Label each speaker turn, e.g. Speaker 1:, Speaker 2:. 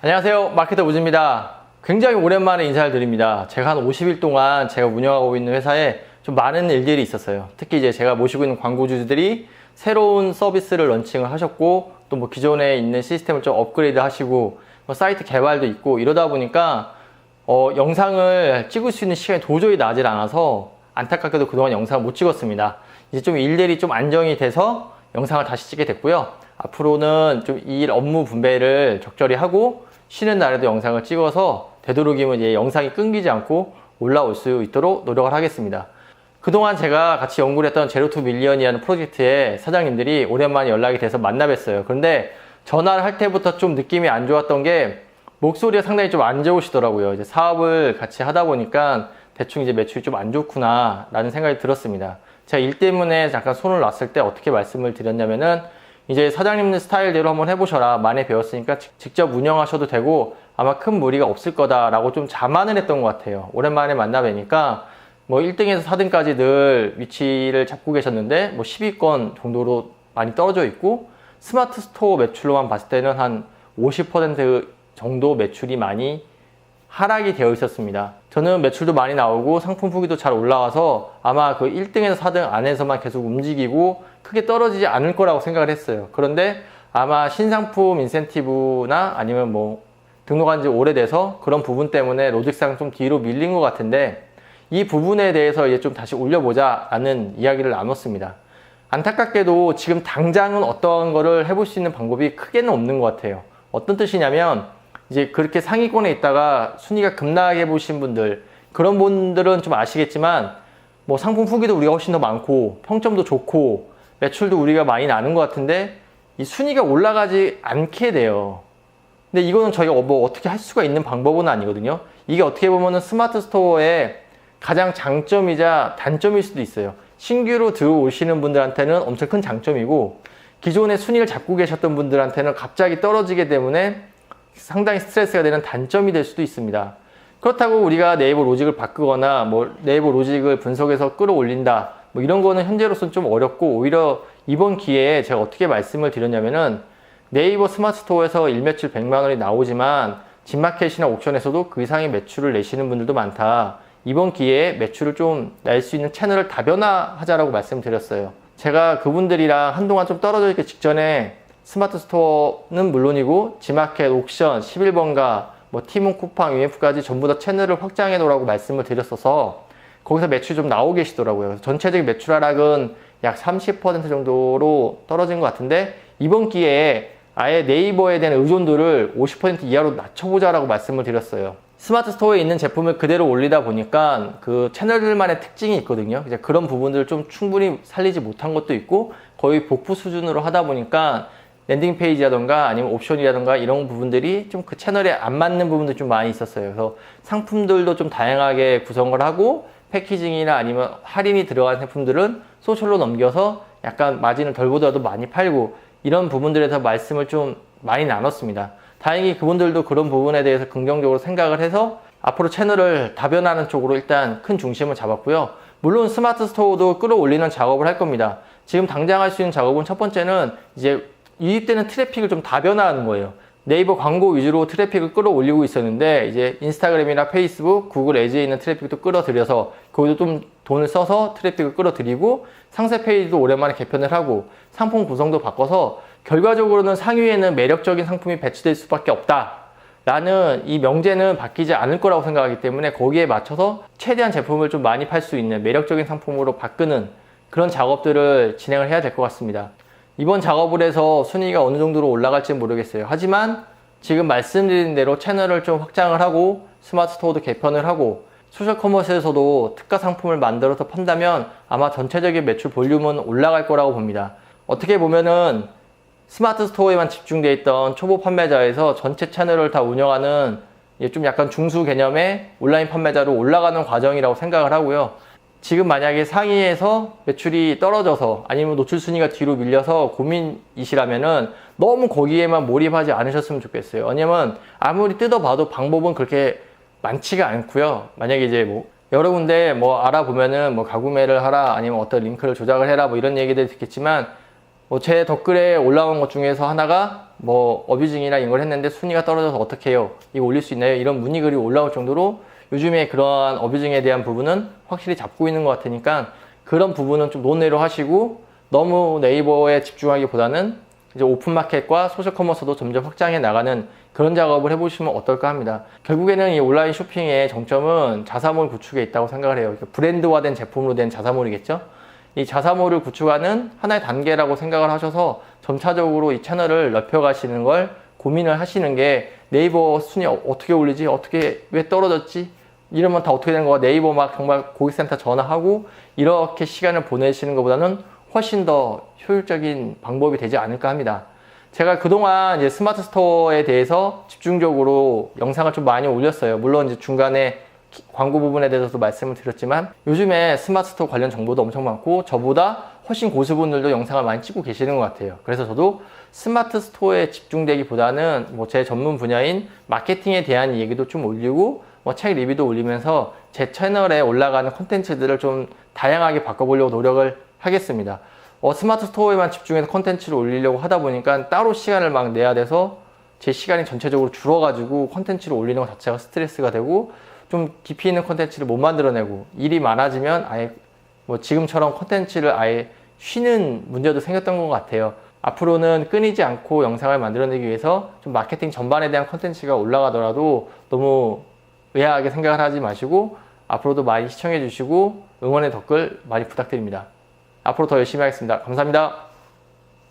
Speaker 1: 안녕하세요. 마케터 우즈입니다. 굉장히 오랜만에 인사를 드립니다. 제가 한 50일 동안 제가 운영하고 있는 회사에 좀 많은 일들이 있었어요. 특히 이제 제가 모시고 있는 광고주들이 새로운 서비스를 런칭을 하셨고 또 뭐 기존에 있는 시스템을 좀 업그레이드 하시고 뭐 사이트 개발도 있고 이러다 보니까 어, 영상을 찍을 수 있는 시간이 도저히 나질 않아서 안타깝게도 그동안 영상을 못 찍었습니다. 이제 좀 일들이 좀 안정이 돼서 영상을 다시 찍게 됐고요. 앞으로는 좀 일 업무 분배를 적절히 하고 쉬는 날에도 영상을 찍어서 되도록이면 이제 영상이 끊기지 않고 올라올 수 있도록 노력을 하겠습니다. 그동안 제가 같이 연구를 했던 제로투 밀리언이라는 프로젝트의 사장님들이 오랜만에 연락이 돼서 만나 뵀어요. 그런데 전화를 할 때부터 좀 느낌이 안 좋았던 게 목소리가 상당히 좀 안 좋으시더라고요. 이제 사업을 같이 하다 보니까 대충 이제 매출이 좀 안 좋구나 라는 생각이 들었습니다. 제가 일 때문에 잠깐 손을 놨을 때 어떻게 말씀을 드렸냐면은 이제 사장님 스타일대로 한번 해보셔라. 많이 배웠으니까 직- 직접 운영하셔도 되고 아마 큰 무리가 없을 거다라고 좀 자만을 했던 것 같아요. 오랜만에 만나 뵈니까 뭐 1등에서 4등까지 늘 위치를 잡고 계셨는데 뭐 10위권 정도로 많이 떨어져 있고 스마트 스토어 매출로만 봤을 때는 한 50% 정도 매출이 많이 하락이 되어 있었습니다. 저는 매출도 많이 나오고 상품 후기도 잘 올라와서 아마 그 1등에서 4등 안에서만 계속 움직이고 크게 떨어지지 않을 거라고 생각을 했어요. 그런데 아마 신상품 인센티브나 아니면 뭐 등록한 지 오래돼서 그런 부분 때문에 로직상 좀 뒤로 밀린 것 같은데 이 부분에 대해서 이제 좀 다시 올려보자 라는 이야기를 나눴습니다. 안타깝게도 지금 당장은 어떤 거를 해볼 수 있는 방법이 크게는 없는 것 같아요. 어떤 뜻이냐면 이제 그렇게 상위권에 있다가 순위가 급락해 보신 분들 그런 분들은 좀 아시겠지만 뭐 상품 후기도 우리가 훨씬 더 많고 평점도 좋고 매출도 우리가 많이 나는 것 같은데 이 순위가 올라가지 않게 돼요. 근데 이거는 저희가 뭐 어떻게 할 수가 있는 방법은 아니거든요. 이게 어떻게 보면은 스마트 스토어의 가장 장점이자 단점일 수도 있어요. 신규로 들어오시는 분들한테는 엄청 큰 장점이고 기존의 순위를 잡고 계셨던 분들한테는 갑자기 떨어지게 때문에 상당히 스트레스가 되는 단점이 될 수도 있습니다. 그렇다고 우리가 네이버 로직을 바꾸거나 뭐 네이버 로직을 분석해서 끌어올린다 뭐 이런 거는 현재로서는 좀 어렵고 오히려 이번 기회에 제가 어떻게 말씀을 드렸냐면은 네이버 스마트 스토어에서 일매출 100만 원이 나오지만 진마켓이나 옥션에서도 그 이상의 매출을 내시는 분들도 많다. 이번 기회에 매출을 좀 낼 수 있는 채널을 다변화하자라고 말씀드렸어요. 제가 그분들이랑 한동안 좀 떨어져 있기 직전에 스마트 스토어는 물론이고 지마켓, 옥션, 11번가, 뭐 티몬, 쿠팡, UF까지 전부 다 채널을 확장해 놓으라고 말씀을 드렸어서 거기서 매출이 좀 나오고 계시더라고요. 전체적인 매출 하락은 약 30% 정도로 떨어진 것 같은데 이번 기회에 아예 네이버에 대한 의존도를 50% 이하로 낮춰보자라고 말씀을 드렸어요. 스마트 스토어에 있는 제품을 그대로 올리다 보니까 그 채널들만의 특징이 있거든요. 이제 그런 부분들을 좀 충분히 살리지 못한 것도 있고 거의 복부 수준으로 하다 보니까 랜딩 페이지라던가 아니면 옵션이라던가 이런 부분들이 좀 그 채널에 안 맞는 부분도 좀 많이 있었어요. 그래서 상품들도 좀 다양하게 구성을 하고 패키징이나 아니면 할인이 들어간 제품들은 소셜로 넘겨서 약간 마진을 덜 보더라도 많이 팔고 이런 부분들에서 말씀을 좀 많이 나눴습니다. 다행히 그분들도 그런 부분에 대해서 긍정적으로 생각을 해서 앞으로 채널을 다변하는 쪽으로 일단 큰 중심을 잡았고요. 물론 스마트 스토어도 끌어올리는 작업을 할 겁니다. 지금 당장 할 수 있는 작업은 첫 번째는 이제 유입되는 트래픽을 좀 다변화하는 거예요. 네이버 광고 위주로 트래픽을 끌어올리고 있었는데 이제 인스타그램이나 페이스북, 구글 에즈에 있는 트래픽도 끌어들여서 거기도 좀 돈을 써서 트래픽을 끌어들이고 상세 페이지도 오랜만에 개편을 하고 상품 구성도 바꿔서 결과적으로는 상위에는 매력적인 상품이 배치될 수밖에 없다. 라는 이 명제는 바뀌지 않을 거라고 생각하기 때문에 거기에 맞춰서 최대한 제품을 좀 많이 팔 수 있는 매력적인 상품으로 바꾸는 그런 작업들을 진행을 해야 될 것 같습니다. 이번 작업을 해서 순위가 어느 정도로 올라갈지 모르겠어요. 하지만 지금 말씀드린 대로 채널을 좀 확장을 하고 스마트 스토어도 개편을 하고 소셜 커머스에서도 특가 상품을 만들어서 판다면 아마 전체적인 매출 볼륨은 올라갈 거라고 봅니다. 어떻게 보면은 스마트 스토어에만 집중되어 있던 초보 판매자에서 전체 채널을 다 운영하는 좀 약간 중수 개념의 온라인 판매자로 올라가는 과정이라고 생각을 하고요. 지금 만약에 상위에서 매출이 떨어져서 아니면 노출 순위가 뒤로 밀려서 고민이시라면은 너무 거기에만 몰입하지 않으셨으면 좋겠어요. 왜냐면 아무리 뜯어봐도 방법은 그렇게 많지가 않고요. 만약에 이제 뭐 여러 군데 뭐 알아보면은 뭐 가구매를 하라 아니면 어떤 링크를 조작을 해라 뭐 이런 얘기들 듣겠지만 뭐 제 댓글에 올라온 것 중에서 하나가 뭐 어뷰징이나 이런 걸 했는데 순위가 떨어져서 어떻게 해요? 이거 올릴 수 있나요? 이런 문의 글이 올라올 정도로 요즘에 그러한 어뷰징에 대한 부분은 확실히 잡고 있는 것 같으니까 그런 부분은 좀 논의로 하시고 너무 네이버에 집중하기보다는 이제 오픈마켓과 소셜 커머스도 점점 확장해 나가는 그런 작업을 해보시면 어떨까 합니다. 결국에는 이 온라인 쇼핑의 정점은 자사몰 구축에 있다고 생각을 해요. 그러니까 브랜드화된 제품으로 된 자사몰이겠죠. 이 자사몰을 구축하는 하나의 단계라고 생각을 하셔서 점차적으로 이 채널을 넓혀가시는 걸 고민을 하시는 게 네이버 순위 어- 어떻게 올리지? 어떻게 왜 떨어졌지? 이러면 다 어떻게 되는 거야? 네이버 막 정말 고객센터 전화하고 이렇게 시간을 보내시는 것보다는 훨씬 더 효율적인 방법이 되지 않을까 합니다. 제가 그동안 이제 스마트 스토어에 대해서 집중적으로 영상을 좀 많이 올렸어요. 물론 이제 중간에 기- 광고 부분에 대해서도 말씀을 드렸지만 요즘에 스마트 스토어 관련 정보도 엄청 많고 저보다 훨씬 고수분들도 영상을 많이 찍고 계시는 것 같아요. 그래서 저도 스마트 스토어에 집중되기보다는 뭐 제 전문 분야인 마케팅에 대한 얘기도 좀 올리고 뭐 책 리뷰도 올리면서 제 채널에 올라가는 콘텐츠들을 좀 다양하게 바꿔보려고 노력을 하겠습니다. 어, 스마트 스토어에만 집중해서 콘텐츠를 올리려고 하다 보니까 따로 시간을 막 내야 돼서 제 시간이 전체적으로 줄어가지고 콘텐츠를 올리는 것 자체가 스트레스가 되고 좀 깊이 있는 콘텐츠를 못 만들어내고 일이 많아지면 아예 뭐 지금처럼 콘텐츠를 아예 쉬는 문제도 생겼던 것 같아요. 앞으로는 끊이지 않고 영상을 만들어내기 위해서 좀 마케팅 전반에 대한 콘텐츠가 올라가더라도 너무 의아하게 생각을 하지 마시고 앞으로도 많이 시청해 주시고 응원의 댓글 많이 부탁드립니다. 앞으로 더 열심히 하겠습니다. 감사합니다.